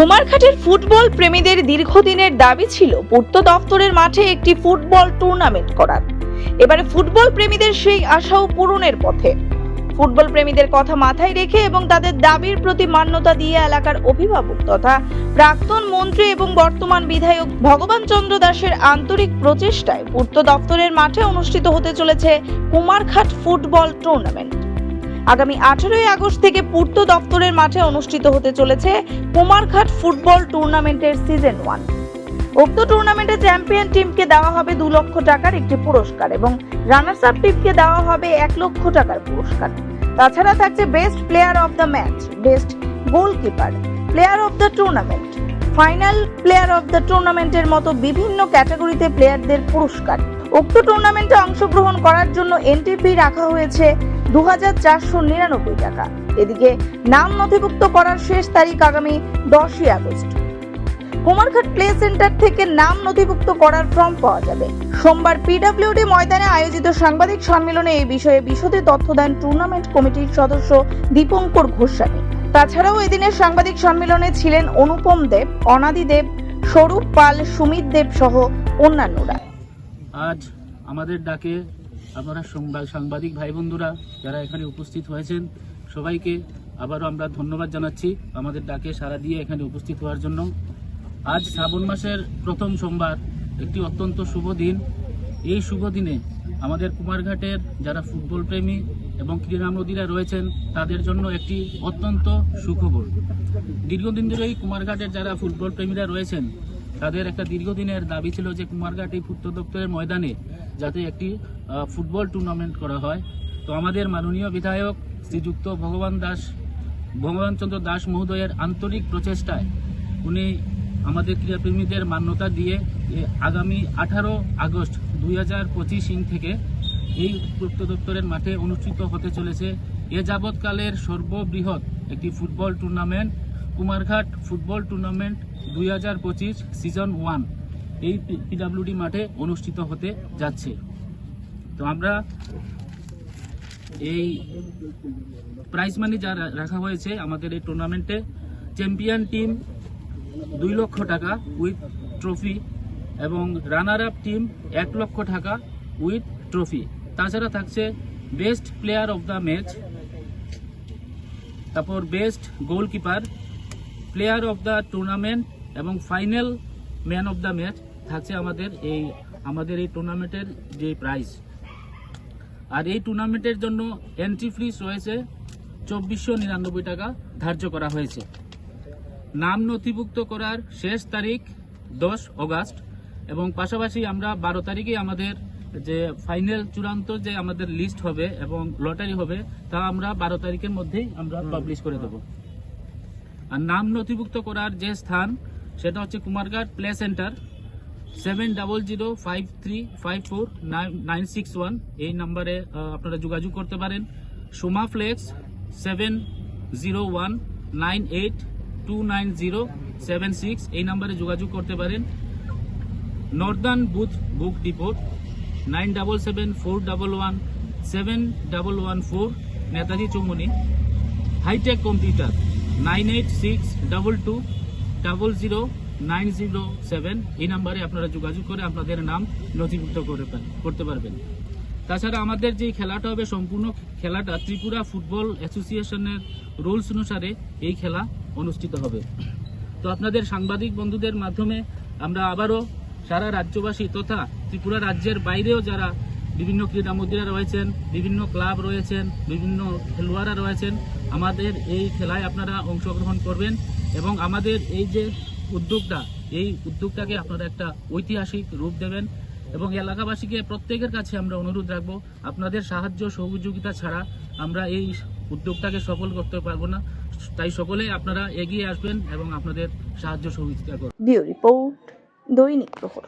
কুমারঘাটের football প্রেমীদের দীর্ঘদিনের দাবি ছিল পূর্ত দফতরের মাঠে একটি ফুটবল টুর্নামেন্ট করার। এবারে ফুটবল প্রেমীদের সেই আশাও পূরণের পথে। ফুটবল প্রেমীদের কথা মাথায় রেখে এবং তাদের দাবির প্রতি মান্যতা দিয়ে এলাকার অভিভাবক তথা প্রাক্তন মন্ত্রী এবং বর্তমান বিধায়ক ভগবান চন্দ্র দাসের আন্তরিক প্রচেষ্টায় পূর্ত দফতরের মাঠে অনুষ্ঠিত হতে চলেছে কুমারঘাট ফুটবল টুর্নামেন্ট। আগামী আঠেরোই আগস্ট থেকে পূর্ত দপ্তরের মাঠে অনুষ্ঠিত হতে চলেছে কুমারঘাট ফুটবল টুর্নামেন্টের সিজন ওয়ান। উক্ত টুর্নামেন্টে চ্যাম্পিয়ন টিমকে দেওয়া হবে দু লক্ষ টাকার একটি পুরস্কার এবং রানার্স আপ টিমকে দেওয়া হবে এক লক্ষ টাকার পুরস্কার। তাছাড়া থাকছে best player of the match, best goalkeeper, player of the tournament, final player of the টুর্নামেন্টের মতো বিভিন্ন ক্যাটাগরিতে প্লেয়ারদের পুরস্কার। উক্ত টুর্নামেন্টে অংশগ্রহণ করার জন্য এনটিপি রাখা হয়েছে দু হাজার চারশো নিরানব্বই টাকা। এদিকে নাম নথিভুক্ত করার শেষ তারিখ আগামী দশই আগস্ট। কুমারঘাট প্লে সেন্টার থেকে নাম নথিভুক্ত করার ফর্ম পাওয়া যাবে। সোমবার পিডব্লিউডি ময়দানে আয়োজিত সাংবাদিক সম্মেলনে এই বিষয়ে বিশদে তথ্য দেন টুর্নামেন্ট কমিটির সদস্য দীপঙ্কর ঘোষানী। তাছাড়াও এদিনের সাংবাদিক সম্মেলনে ছিলেন অনুপম দেব, অনাদি দেব, স্বরূপ পাল, সুমিত দেব সহ অন্যান্যরা। আজ আমাদের ডাকে আপনারা সংবাদ সাংবাদিক ভাই বন্ধুরা যারা এখানে উপস্থিত হয়েছেন, সবাইকে আবারও আমরা ধন্যবাদ জানাচ্ছি আমাদের ডাকে সারা দিয়ে এখানে উপস্থিত হওয়ার জন্য। আজ শ্রাবণ মাসের প্রথম সোমবার, একটি অত্যন্ত শুভ দিন। এই শুভ দিনে আমাদের কুমারঘাটের যারা ফুটবল প্রেমী এবং ক্রীড়ামোদীরা রয়েছেন, তাদের জন্য একটি অত্যন্ত সুখবর। দীর্ঘদিন ধরেই কুমারঘাটের যারা ফুটবল প্রেমীরা রয়েছেন, তাদের একটা দীর্ঘদিনের দাবি ছিল যে কুমারঘাট এই পূর্ত দপ্তরের ময়দানে যাতে একটি ফুটবল টুর্নামেন্ট করা হয়। তো আমাদের মাননীয় বিধায়ক শ্রীযুক্ত ভগবান দাস, ভগবান চন্দ্র দাস মহোদয়ের আন্তরিক প্রচেষ্টায় উনি আমাদের ক্রীড়াপ্রেমীদের মান্যতা দিয়ে আগামী আঠারো আগস্ট দুই হাজার পঁচিশ ইং থেকে এই পূর্ত দপ্তরের মাঠে অনুষ্ঠিত হতে চলেছে। এ যাবৎকালের সর্ববৃহৎ একটি football tournament Kumarghat football tournament দুই হাজার পঁচিশ সিজন ওয়ান এই পিডাব্লিউডি মাঠে অনুষ্ঠিত হতে যাচ্ছে। তো আমরা এই প্রাইজ মানি যা রাখা হয়েছে আমাদের এই টুর্নামেন্টে চ্যাম্পিয়ন টিম দুই লক্ষ টাকা উইথ ট্রফি এবং রানার আপ টিম এক লক্ষ টাকা উইথ ট্রফি তাছাড়া থাকছে best player of the match তারপর best goalkeeper player of the tournament এবং final man of the match থাকছে আমাদের এই আমাদের এই টুর্নামেন্টের যে প্রাইজ আর এই টুর্নামেন্টের জন্য এন্ট্রি ফিস রয়েছে চব্বিশশো নিরানব্বই টাকা ধার্য করা হয়েছে। নাম নথিভুক্ত করার শেষ তারিখ দশ অগাস্ট এবং পাশাপাশি আমরা বারো তারিখে আমাদের যে ফাইনাল চূড়ান্ত যে আমাদের লিস্ট হবে এবং লটারি হবে তা আমরা বারো তারিখের মধ্যেই আমরা পাবলিশ করে দেব। আর নাম নথিভুক্ত করার যে স্থান সেটা হচ্ছে Kumarghat play centre seven double zero five three five four nine six one এই নাম্বারে আপনারা যোগাযোগ করতে পারেন। Soma flex seven zero one nine eight two nine zero seven six এই নাম্বারে যোগাযোগ করতে পারেন। Northern booth book depot nine double seven four double one seven double one four Netaji Chowmoni hitech computer nine eight six double two double zero nine zero seven এই নাম্বারে আপনারা যোগাযোগ করে আপনাদের নাম নথিভুক্ত করে করতে পারবেন। তাছাড়া আমাদের যে খেলাটা হবে, সম্পূর্ণ খেলাটা ত্রিপুরা ফুটবল অ্যাসোসিয়েশনের রুলস অনুসারে এই খেলা অনুষ্ঠিত হবে। তো আপনাদের সাংবাদিক বন্ধুদের মাধ্যমে আমরা আবারও সারা রাজ্যবাসী তথা ত্রিপুরা রাজ্যের বাইরেও যারা বিভিন্ন ক্রীড়ামন্ত্রীরা রয়েছেন, বিভিন্ন ক্লাব রয়েছেন, বিভিন্ন খেলোয়াড়রা রয়েছেন, আমাদের এই খেলায় আপনারা অংশগ্রহণ করবেন এবং আমাদের এই যে উদ্যোগটা এই উদ্যোগটাকে আপনারা একটা ঐতিহাসিক রূপ দেবেন এবং এলাকাবাসীকে প্রত্যেকের কাছে আমরা অনুরোধ রাখব, আপনাদের সাহায্য সহযোগিতা ছাড়া আমরা এই উদ্যোগটাকে সফল করতে পারব না। তাই সকলে আপনারা এগিয়ে আসবেন এবং আপনাদের সাহায্য সহযোগিতা করবেন দৈনিক প্রহর।